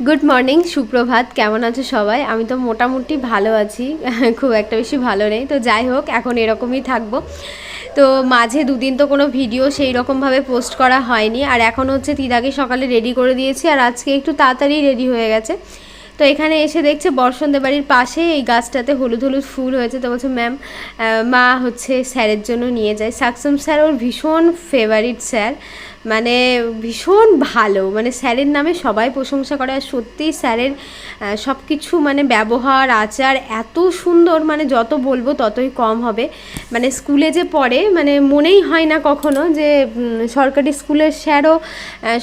Good morning সুপ্রভাত। কেমন আছো সবাই? আমি তো মোটামুটি ভালো আছি। খুব একটা বেশি ভালো নেই। তো যাই হোক, এখন এরকমই থাকব। তো মাঝে দুদিন তো কোনো ভিডিও সেই রকমভাবে পোস্ট করা হয়নি। আর এখন হচ্ছে তিদাকে সকালে রেডি করে দিয়েছি। আর আজকে একটু তাড়াতাড়ি রেডি হয়ে গেছে। তো এখানে এসে দেখছে বর্ষন্দে বাড়ির পাশে এই গাছটাতে হলুদ হলুদ ফুল হয়েছে। তো বলছে ম্যাম মা হচ্ছে স্যারের জন্য নিয়ে যায়। সাকসম স্যার ওর ভীষণ ফেভারিট স্যার। মানে ভীষণ ভালো। মানে স্যারের নামে সবাই প্রশংসা করে। আর সত্যিই স্যারের সব কিছু মানে ব্যবহার, আচার এত সুন্দর। মানে যত বলব ততই কম হবে। মানে স্কুলে যে পড়ে মানে মনেই হয় না কখনো যে সরকারি স্কুলের স্যারও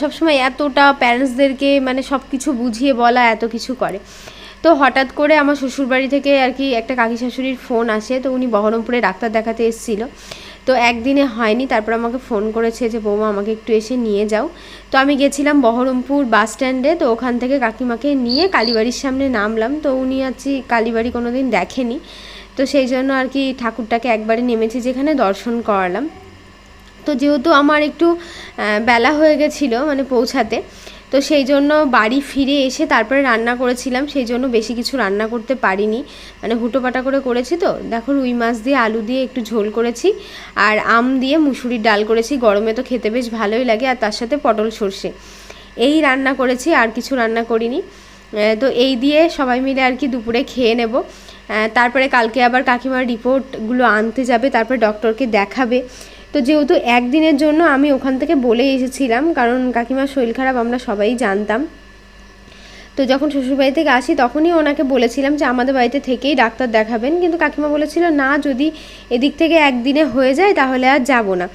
সবসময় এতটা প্যারেন্টসদেরকে মানে সব কিছু বুঝিয়ে বলা, এত কিছু করে। তো হঠাৎ করে আমার শ্বশুরবাড়ি থেকে আর কি একটা কাকি শাশুড়ির ফোন আসে। তো উনি বহরমপুরে ডাক্তার দেখাতে এসেছিল। তো একদিনে হয়নি, তারপর আমাকে ফোন করেছে যে, বৌমা, আমাকে একটু এসে নিয়ে যাও। তো আমি গেছিলাম বহরমপুর বাস স্ট্যান্ডে, তো ওখান থেকে কাকিমাকে নিয়ে কালীবাড়ির সামনে নামলাম। তো উনি আছি কালীবাড়ি কোনো দিন দেখেনি। তো সেই জন্য আর কি ঠাকুরটাকে একবারে নেমেছি যেখানে দর্শন করালাম। তো যেহেতু আমার একটু বেলা হয়ে গেছিল মানে পৌঁছাতে তো সেই জন্য বাড়ি ফিরে এসে তারপরে রান্না করেছিলাম, সেই জন্য বেশি কিছু রান্না করতে পারিনি। মানে হুটোপাটা করে করেছি তো, দেখো রুই মাছ দিয়ে, আলু দিয়ে একটু ঝোল করেছি, আর আম দিয়ে মুসুরির ডাল করেছি, গরমে তো খেতে বেশ ভালোই লাগে, আর তার সাথে পটল সর্ষে। এই রান্না করেছি, আর কিছু রান্না করিনি। তো এই দিয়ে সবাই মিলে আর কি দুপুরে খেয়ে নেব। তারপরে কালকে আবার কাকিমার রিপোর্টগুলো আনতে যাবে, তারপরে ডক্টরকে দেখাবে। তো যেহেতু একদিনের জন্য আমি ওখান থেকে বলে এসেছিলাম, কারণ কাকিমার শরীর খারাপ আমরা সবাই জানতাম। তো যখন শ্বশুরবাড়ি থেকে আসি তখনই ওনাকে বলেছিলাম যে আমাদের বাড়িতে থেকেই ডাক্তার দেখাবেন, কিন্তু কাকিমা বলেছিল, না, যদি এদিক থেকে একদিনে হয়ে যায় তাহলে আর যাব না।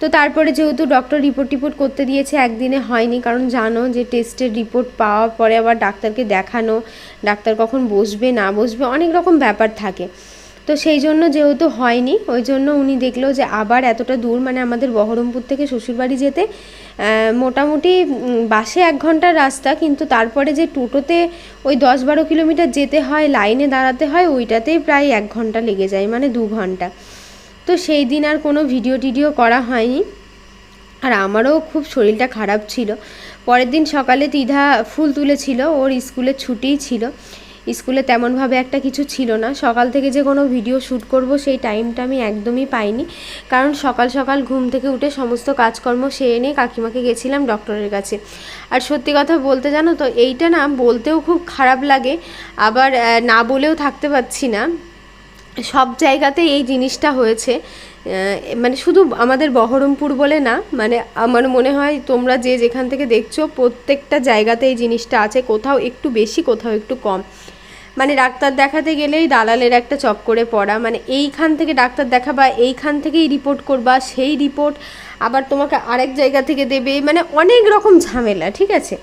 তো তারপরে যেহেতু ডক্টর রিপোর্ট টিপোর্ট করতে দিয়েছে, একদিনে হয়নি, কারণ জানো যে টেস্টের রিপোর্ট পাওয়ার পরে আবার ডাক্তারকে দেখানো, ডাক্তার কখন বসবে, না বসবে, অনেক রকম ব্যাপার থাকে। তো সেই জন্য যেহেতু হয়নি, ওই জন্য উনি দেখল যে আবার এতটা দূর মানে আমাদের বহরমপুর থেকে শ্বশুরবাড়ি যেতে মোটামুটি বাসে এক ঘণ্টার রাস্তা, কিন্তু তারপরে যে টোটোতে ওই দশ বারো কিলোমিটার যেতে হয়, লাইনে দাঁড়াতে হয়, ওইটাতেই প্রায় এক ঘণ্টা লেগে যায় মানে দু ঘণ্টা। তো সেই দিন আর কোনো ভিডিও টিডিও করা হয়নি। আর আমারও খুব শরীরটা খারাপ ছিল। পরের দিন সকালে তিধা ফুল তুলেছিল, ওর স্কুলে ছুটিই ছিল। স্কুলে তেমনভাবে একটা কিছু ছিল না। সকাল থেকে যে কোনো ভিডিও শ্যুট করব সেই টাইমটা আমি একদমই পাইনি। কারণ সকাল সকাল ঘুম থেকে উঠে সমস্ত কাজকর্ম সেরে নিয়ে কাকিমাকে গেছিলাম ডক্টরের কাছে। আর সত্যি কথা বলতে জানো তো, এইটা না বলতেও খুব খারাপ লাগে। আবার না বলেও থাকতে পারছি না। সব জায়গাতেই এই জিনিসটা হয়েছে। মানে শুধু আমাদের বহরমপুর বলে না মানে আমার মনে হয় তোমরা যে যেখান থেকে দেখছ, প্রত্যেকটা জায়গাতে এই জিনিসটা আছে। কোথাও একটু বেশি, কোথাও একটু কম। মানে ডাক্তার দেখাতে গেলেই দালালের একটা চপ করে পড়া। মানে এইখান থেকে ডাক্তার দেখা বা এইখান থেকেই রিপোর্ট করবা, সেই রিপোর্ট আবার তোমাকে আরেক জায়গা থেকে দেবে। মানে অনেক রকম ঝামেলা, ঠিক আছে?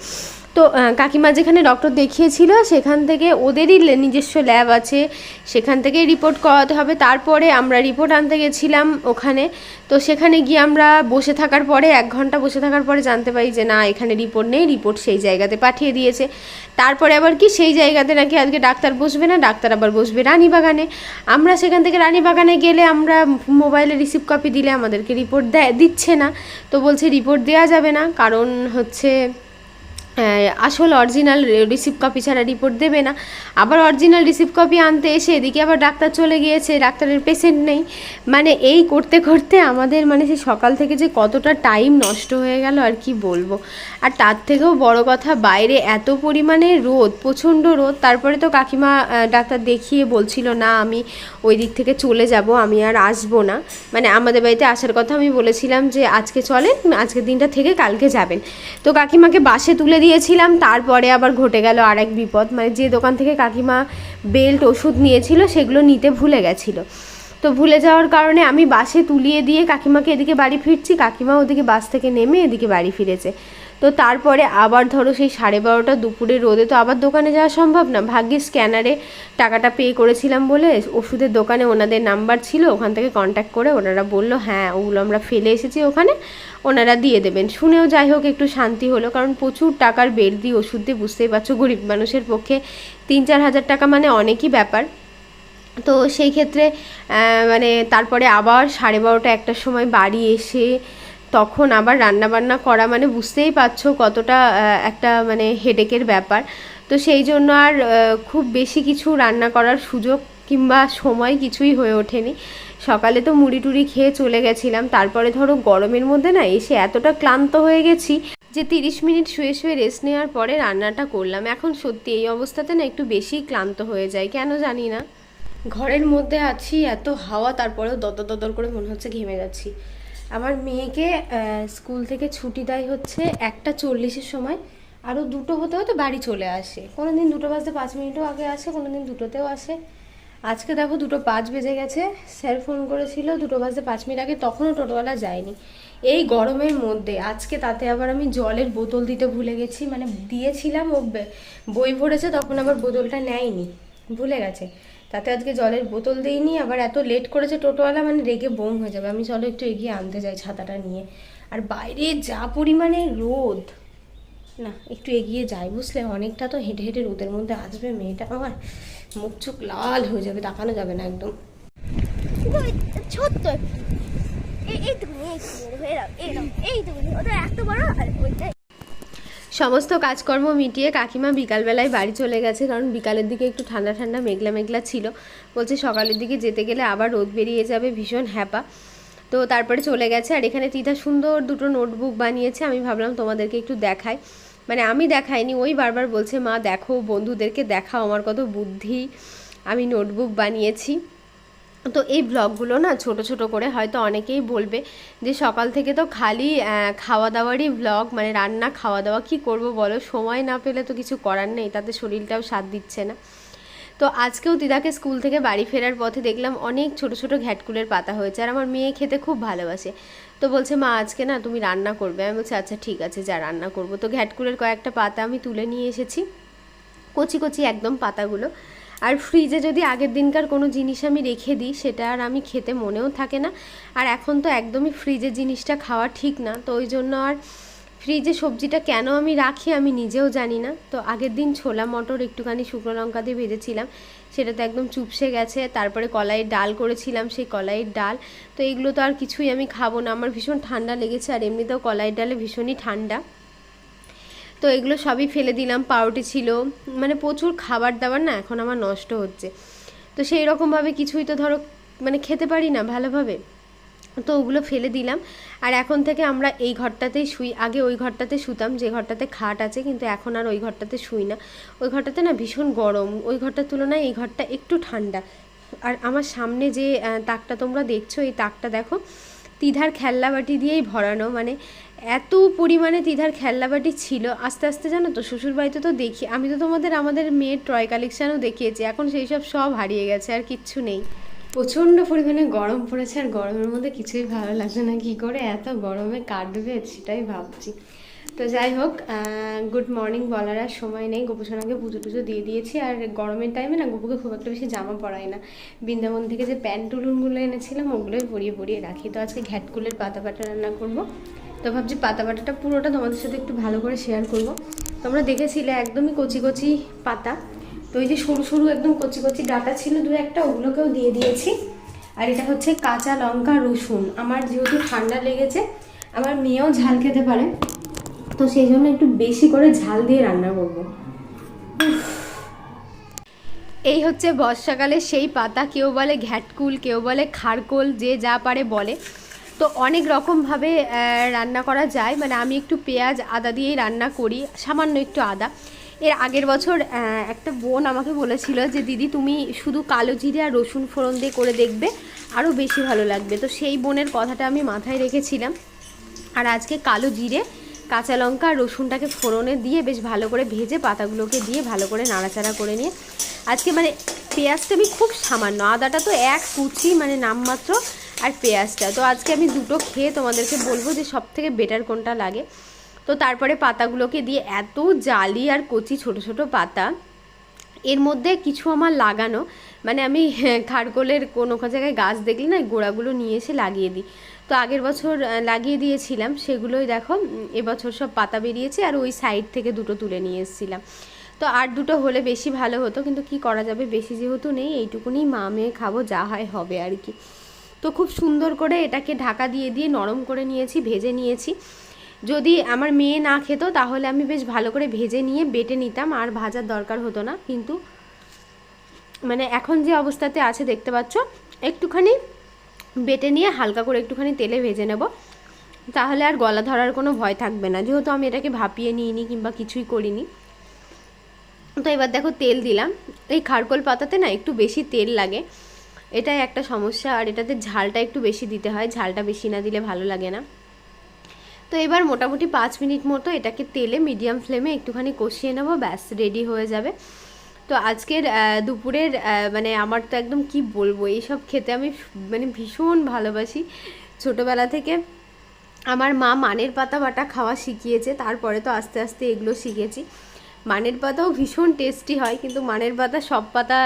তো কাকিমা যেখানে ডক্টর দেখিয়েছিল, সেখান থেকে ওদেরই নিজস্ব ল্যাব আছে। সেখান থেকেই রিপোর্ট করাতে হবে। তারপরে আমরা রিপোর্ট আনতে গেছিলাম ওখানে। তো সেখানে গিয়ে আমরা বসে থাকার পরে, এক ঘণ্টা বসে থাকার পরে জানতে পারি যে, না, এখানে রিপোর্ট নেই। রিপোর্ট সেই জায়গাতে পাঠিয়ে দিয়েছে। তারপরে আবার কি, সেই জায়গাতে নাকি আজকে ডাক্তার বসবে না, ডাক্তার আবার বসবে রানীবাগানে। আমরা সেখান থেকে রানীবাগানে গেলে আমরা মোবাইলে রিসিভ কপি দিলে আমাদেরকে রিপোর্ট দেয়, দিচ্ছে না। তো বলছে রিপোর্ট দেওয়া যাবে না। কারণ হচ্ছে আসল অরিজিনাল রিসিভ কপি ছাড়া রিপোর্ট দেবে না। আবার অরিজিনাল রিসিভ কপি আনতে এসে এদিকে আবার ডাক্তার চলে গিয়েছে, ডাক্তারের পেশেন্ট নেই। মানে এই করতে করতে আমাদের মানে সে সকাল থেকে যে কতটা টাইম নষ্ট হয়ে গেল, আর কি বলব। আর তার থেকেও বড় কথা, বাইরে এত পরিমাণে রোদ, প্রচণ্ড রোদ। তারপরে তো কাকিমা ডাক্তার দেখিয়ে বলছিল, না, আমি ওই দিক থেকে চলে যাব, আমি আর আসব না। মানে আমাদের বাড়িতে আসার কথা আমি বলেছিলাম যে, আজকে চলেন, আজকের দিনটা থেকে কালকে যাবেন। তো কাকিমাকে বাসে তুলে দিয়েছিলাম তারপরে আবার ঘটে গেল আরেক বিপদ। মানে যে দোকান থেকে কাকিমা বেল্ট, ওষুধ নিয়েছিল, সেগুলো নিতে ভুলে গেছিল। তো ভুলে যাওয়ার কারণে আমি বাসে তুলিয়ে দিয়ে কাকিমাকে এদিকে বাড়ি ফিরছি, কাকিমা ওদিকে বাস থেকে নেমে এদিকে বাড়ি ফিরেছে। তো তারপরে আবার ধরো সেই সাড়ে বারোটা দুপুরে রোদে তো আবার দোকানে যাওয়া সম্ভব না। ভাগ্যে স্ক্যানারে টাকাটা পে করেছিলাম বলে ওষুধের দোকানে ওনাদের নাম্বার ছিল, ওখান থেকে কন্ট্যাক্ট করে ওনারা বলল হ্যাঁ ওগুলো আমরা ফেলে এসেছি ওখানে। ওনারা দিয়ে দেবেন। শুনেও যাই হোক একটু শান্তি হলো, কারণ প্রচুর টাকার বের দিয়ে ওষুধ দিয়ে বুঝতেই পারছ, গরিব মানুষের পক্ষে তিন চার হাজার টাকা মানে অনেকই ব্যাপার। তো সেই ক্ষেত্রে মানে তারপরে আবার সাড়ে বারোটা একটার সময় বাড়ি এসে তখন আবার রান্না বান্না করা মানে বুঝতেই পারছ কতটা একটা মানে হেডেকের ব্যাপার। তো সেই জন্য আর খুব বেশি কিছু রান্না করার সুযোগ কিংবা সময় কিছুই হয়ে ওঠেনি। সকালে তো মুড়ি টুড়ি খেয়ে চলে গেছিলাম। তারপরে ধরো গরমের মধ্যে না এসে এতটা ক্লান্ত হয়ে গেছি যে তিরিশ মিনিট শুয়ে শুয়ে রেস্ট নেওয়ার পরে রান্নাটা করলাম। এখন সত্যি এই অবস্থাতে না একটু বেশি ক্লান্ত হয়ে যায়, কেন জানি না। ঘরের মধ্যে আছি, এত হাওয়া, তারপরেও দদর দদর করে মনে হচ্ছে ঘেমে যাচ্ছি। আমার মেয়েকে স্কুল থেকে ছুটি দেয় হচ্ছে একটা চল্লিশের সময়। আরও দুটো হতে হতে বাড়ি চলে আসে। কোনো দিন দুটো বাজতে পাঁচ মিনিটও আগে আসে কোনো দিন দুটোতেও আসে। আজকে দেখো দুটো পাঁচ বেজে গেছে। স্যার ফোন করেছিল, দুটো বাজতে পাঁচ মিনিট আগে তখনও টোটোওয়ালা যায়নি। এই গরমের মধ্যে, আজকে তাতে আবার আমি জলের বোতল দিতে ভুলে গেছি। মানে দিয়েছিলাম, ও বই ভরেছে, তখন আবার বোতলটা নেয়নি। ভুলে গেছে। তাতে আজকে জলের বোতল দিইনি, আবার এত লেট করেছে টোটোওয়ালা মানে রেগে বোম হয়ে যাবে। আমি চলো একটু এগিয়ে আনতে যাই ছাতাটা নিয়ে। আর বাইরে যা পরিমাণে রোদ। না, একটু এগিয়ে যাই বুঝলে? অনেকটা তো হেঁটে হেঁটে রোদের মধ্যে আসবে মেয়েটা। আমার মুখ চোখ লাল হয়ে যাবে, তাকানো যাবে না একদম। ছোট্ট। এই এরকম এরকম ওটা এত বড় আর সমস্ত কাজকর্ম মিটিয়ে কাকিমা বিকালবেলায় বাড়ি চলে গেছে, কারণ বিকালের দিকে একটু ঠান্ডা ঠান্ডা মেঘলা মেঘলা ছিল। বলছে সকালের দিকে যেতে গেলে আবার রোদ বেরিয়ে যাবে, ভীষণ হ্যাপা। তো তারপরে চলে গেছে, আর এখানে তিতা সুন্দর দুটো নোটবুক বানিয়েছে, আমি ভাবলাম তোমাদেরকে একটু দেখাই। মানে আমি দেখাইনি, ওই বারবার বলছে, মা, দেখো, বন্ধুদেরকে দেখাও, আমার কত বুদ্ধি। আমি নোটবুক বানিয়েছি। তো এই ব্লগগুলো না ছোট ছোট করে হয়তো অনেকেই বলবে যে সকাল থেকে তো খালি খাওয়া দাওয়ারই ব্লগ মানে রান্না খাওয়া দাওয়া কি করব বলো? সময় না পেলে তো কিছু করার নেই, তাতে শরীরটাও সাথ দিচ্ছে না। তো আজকেও দিদাকে স্কুল থেকে বাড়ি ফেরার পথে দেখলাম অনেক ছোট ছোট ঘ্যাটকুলের পাতা হয়েছে আর আমার মেয়ে খেতে খুব ভালোবাসে। তো বলছে, মা, আজকে না তুমি রান্না করবে। আমি বলছি আচ্ছা ঠিক আছে, যা রান্না করব। তো ঘ্যাটকুলের কয়েকটা পাতা আমি তুলে নিয়ে এসেছি। কচি কচি একদম পাতাগুলো। আর ফ্রিজে যদি আগের দিনকার কোনো জিনিস আমি রেখে দিই, সেটা আর আমি খেতে মনেও থাকে না। আর এখন তো একদমই ফ্রিজে জিনিসটা খাওয়া ঠিক না, তো ওই জন্য আর ফ্রিজে সবজিটা কেন আমি রাখি আমি নিজেও জানি না। তো আগের দিন ছোলা মটর একটুখানি শুকনো লঙ্কা দিয়ে ভেজেছিলাম, সেটা তো একদম চুপসে গেছে। তারপরে কলাইয়ের ডাল করেছিলাম, সেই কলাইয়ের ডাল। তো এগুলো তো আর কিছুই আমি খাব না, আমার ভীষণ ঠান্ডা লেগেছে, আর এমনিতেও কলাইয়ের ডালে ভীষণই ঠান্ডা। তো এগুলো সবই ফেলে দিলাম, পাউরুটি ছিল। মানে প্রচুর খাবার দাবার না এখন আমার নষ্ট হচ্ছে। তো সেই রকমভাবে কিছুই তো ধরো মানে খেতে পারি না ভালোভাবে। তো ওগুলো ফেলে দিলাম। আর এখন থেকে আমরা এই ঘরটাতেই শুই। আগে ওই ঘরটাতে শুতাম, যে ঘরটাতে খাট আছে, কিন্তু এখন আর ওই ঘরটাতে শুই না। ওই ঘরটাতে না ভীষণ গরম। ওই ঘরটার তুলনায় এই ঘরটা একটু ঠান্ডা। আর আমার সামনে যে তাকটা তোমরা দেখছ, এই তাকটা দেখো, তিধার খেলনা বাটি দিয়েই ভরানো। মানে এত পরিমাণে তিধার খেলনাবাটি ছিল, আস্তে আস্তে জানো তো, শ্বশুরবাড়িতে তো দেখি, আমি তো তোমাদের, আমাদের মেয়ের টয় কালেকশানও দেখিয়েছি, এখন সেই সব সব হারিয়ে গেছে, আর কিচ্ছু নেই। প্রচণ্ড পরিমাণে গরম পড়েছে, আর গরমের মধ্যে কিছুই ভালো লাগছে না, কি করে এত গরমে কাটবে সেটাই ভাবছি। তো যাই হোক গুড মর্নিং বলার আর সময় নেই, গোপসোনাকে পুজো টুজো দিয়ে দিয়েছি, আর গরমের টাইমে না গোপুকে খুব একটা বেশি জামা পরাই না। বৃন্দাবন থেকে যে প্যান্ট টুলুনগুলো এনেছিলাম, ওগুলোই পরিয়ে পরিয়ে রাখি। তো আজকে ঘ্যাটকুলের পাতা পাটা রান্না করব। তো ভাবছি পাতা পাটাটা পুরোটা তোমাদের সাথে একটু ভালো করে শেয়ার করব। তোমরা দেখেছিলে একদমই কচি কচি পাতা। তো ওই যে সরু সরু একদম কচি কচি ডাটা ছিল দু একটা, ওগুলোকেও দিয়ে দিয়েছি। আর এটা হচ্ছে কাঁচা লঙ্কা, রসুন। আমার যেহেতু ঠান্ডা লেগেছে, আমার মেয়েও ঝাল খেতে পারে। তো সেই জন্য একটু বেশি করে ঝাল দিয়ে রান্না করব। এই হচ্ছে বর্ষাকালে সেই পাতা, কেউ বলে ঘ্যাটকুল, কেউ বলে খারকোল, যে যা পারে বলে। তো অনেক রকমভাবে রান্না করা যায়। মানে আমি একটু পেঁয়াজ, আদা দিয়েই রান্না করি, সামান্য একটু আদা। এর আগের বছর একটা বোন আমাকে বলেছিল যে, দিদি, তুমি শুধু কালো জিরে আর রসুন ফোড়ন দিয়ে করে দেখবে, আরও বেশি ভালো লাগবে। তো সেই বোনের কথাটা আমি মাথায় রেখেছিলাম। আর আজকে কালো জিরে, কাঁচা লঙ্কা আর রসুনটাকে ফোড়নে দিয়ে বেশ ভালো করে ভেজে পাতাগুলোকে দিয়ে ভালো করে নাড়াচাড়া করে নিয়ে, আজকে মানে পেঁয়াজটা আমি খুব সামান্য, আদাটা তো এক কুচি মানে নামমাত্র আর পেঁয়াজটা। তো আজকে আমি দুটো খেয়ে তোমাদেরকে বলব যে সব থেকে বেটার কোনটা লাগে। তো তারপরে পাতাগুলোকে দিয়ে এত জালি আর কচি ছোট ছোট পাতা। এর মধ্যে কিছু আমার লাগানো। মানে আমি খারকোলের কোনো জায়গায় গাছ দেখলে না গোড়াগুলো নিয়ে এসে লাগিয়ে দিই। তো আগের বছর লাগিয়ে দিয়েছিলাম। সেগুলোই দেখো এবছর সব পাতা বেরিয়েছে আর ওই সাইড থেকে দুটো তুলে নিয়ে এসেছিলাম। তো আর দুটো হলে বেশি ভালো হতো, কিন্তু কি করা যাবে? বেশি যেহেতু নেই, এইটুকুনি মা মেয়ে খাব, যা হয় হবে আর কি। তো খুব সুন্দর করে এটাকে ঢাকা দিয়ে দিয়ে নরম করে নিয়েছি, ভেজে নিয়েছি। যদি আমার মেয়ে না খেত তাহলে আমি বেশ ভালো করে ভেজে নিয়ে বেটে নিতাম, আর ভাজার দরকার হতো না। কিন্তু মানে এখন যে অবস্থাতে আছে, দেখতে পাচ্ছ, একটুখানি বেটে নিয়ে হালকা করে একটুখানি তেলে ভেজে নেব। তাহলে আর গলা ধরার কোনো ভয় থাকবে না। যেহেতু আমি এটাকে ভাপিয়ে নিইনি কিংবা কিছুই করিনি। তো এবার দেখো তেল দিলাম। এই খারকোল পাতাতে না একটু বেশি তেল লাগে। এটাই একটা সমস্যা আর এটাতে ঝালটা একটু বেশি দিতে হয়, ঝালটা বেশি না দিলে ভালো লাগে না। তো এবার মোটামুটি পাঁচ মিনিট মতো এটাকে তেলে মিডিয়াম ফ্লেমে একটুখানি কষিয়ে নেব, ব্যাস রেডি হয়ে যাবে। তো আজকের দুপুরের মানে আমার তো একদম কি বলব, এইসব খেতে আমি মানে ভীষণ ভালোবাসি। ছোটোবেলা থেকে আমার মা মানের পাতা বাটা খাওয়া শিখিয়েছে, তারপরে তো আস্তে আস্তে এগুলো শিখেছি। মানের পাতাও ভীষণ টেস্টি হয়, কিন্তু মানের পাতা সব পাতা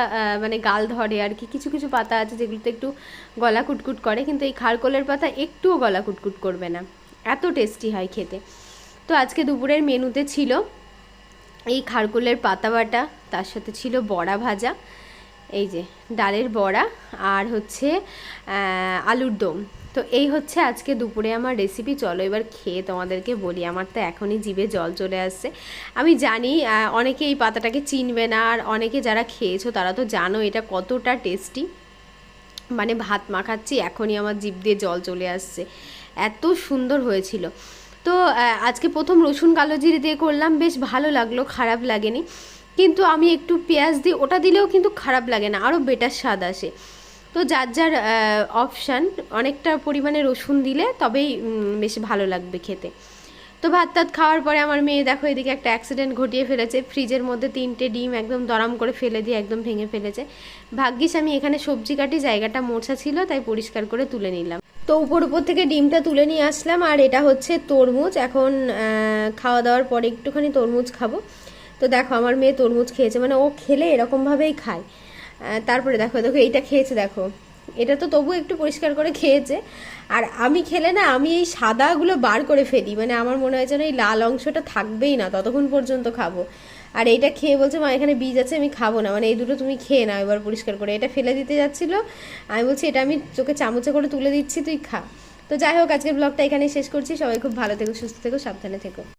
মানে গাল ধরে আর কি। কিছু কিছু পাতা আছে যেগুলোতে একটু গলা কুটকুট করে, কিন্তু এই খারকোলের পাতা একটুও গলা কুটকুট করবে না। এত টেস্টি হয় খেতে। তো আজকে দুপুরের মেনুতে ছিল এই খারকোলের পাতা বাটা, তার সাথে ছিল বড়া ভাজা, এই যে ডালের বড়া, আর হচ্ছে আলুর দম। তো এই হচ্ছে আজকে দুপুরে আমার রেসিপি চলো এবার খেয়ে তোমাদেরকে বলি, আমার তো এখনই জিভে জল চলে আসছে। আমি জানি অনেকে এই পাতাটাকে চিনবে না, আর অনেকে যারা খেয়েছো তারা তো জানো এটা কতটা টেস্টি মানে ভাত মাখাচ্ছি, এখনই আমার জিভ দিয়ে জল চলে আসছে। এত সুন্দর হয়েছিল। তো আজকে প্রথম রসুন কালো জিরে দিয়ে করলাম, বেশ ভালো লাগল, খারাপ লাগেনি। কিন্তু আমি একটু পেঁয়াজ দিই, ওটা দিলেও কিন্তু খারাপ লাগে না, আরও বেটার স্বাদ আসে। তো যার যার অপশান অনেকটা পরিমাণে রসুন দিলে তবেই বেশ ভালো লাগবে খেতে। তো ভাত টাত খাওয়ার পরে আমার মেয়ে দেখো এদিকে একটা অ্যাক্সিডেন্ট ঘটিয়ে ফেলেছে। ফ্রিজের মধ্যে তিনটে ডিম একদম দরাম করে ফেলে দিয়ে একদম ভেঙে ফেলেছে। ভাগ্যিস আমি এখানে সবজি কাটি, জায়গাটা মোছা ছিল, তাই পরিষ্কার করে তুলে নিলাম। তো উপর উপর থেকে ডিমটা তুলে নিয়ে আসলাম, আর এটা হচ্ছে তরমুজ। এখন খাওয়া দাওয়ার পরে একটুখানি তরমুজ খাব। তো দেখো, আমার মেয়ে তরমুজ খেয়েছে। মানে ও খেলে এরকমভাবেই খায়। তারপরে দেখো দেখো, এইটা খেয়েছে, দেখো। এটা তো তবু একটু পরিষ্কার করে খেয়েছে। আর আমি খেলে না, আমি এই সাদাগুলো বার করে ফেলি। মানে আমার মনে হয় যেন এই লাল অংশটা থাকবেই না, ততক্ষণ পর্যন্ত খাব। আর এইটা খেয়ে বলছে, মা, এখানে বীজ আছে, আমি খাব না। মানে এই দুটো তুমি খেয়ে নাও এবার পরিষ্কার করে। এটা ফেলে দিতে যাচ্ছিল। আমি বলছি, এটা আমি চোখে চামচে করে তুলে দিচ্ছি, তুই খা। তো যাই হোক, আজকের ব্লগটা এখানেই শেষ করছি। সবাই খুব ভালো থেকো, সুস্থ থেকো, সাবধানে থেকো।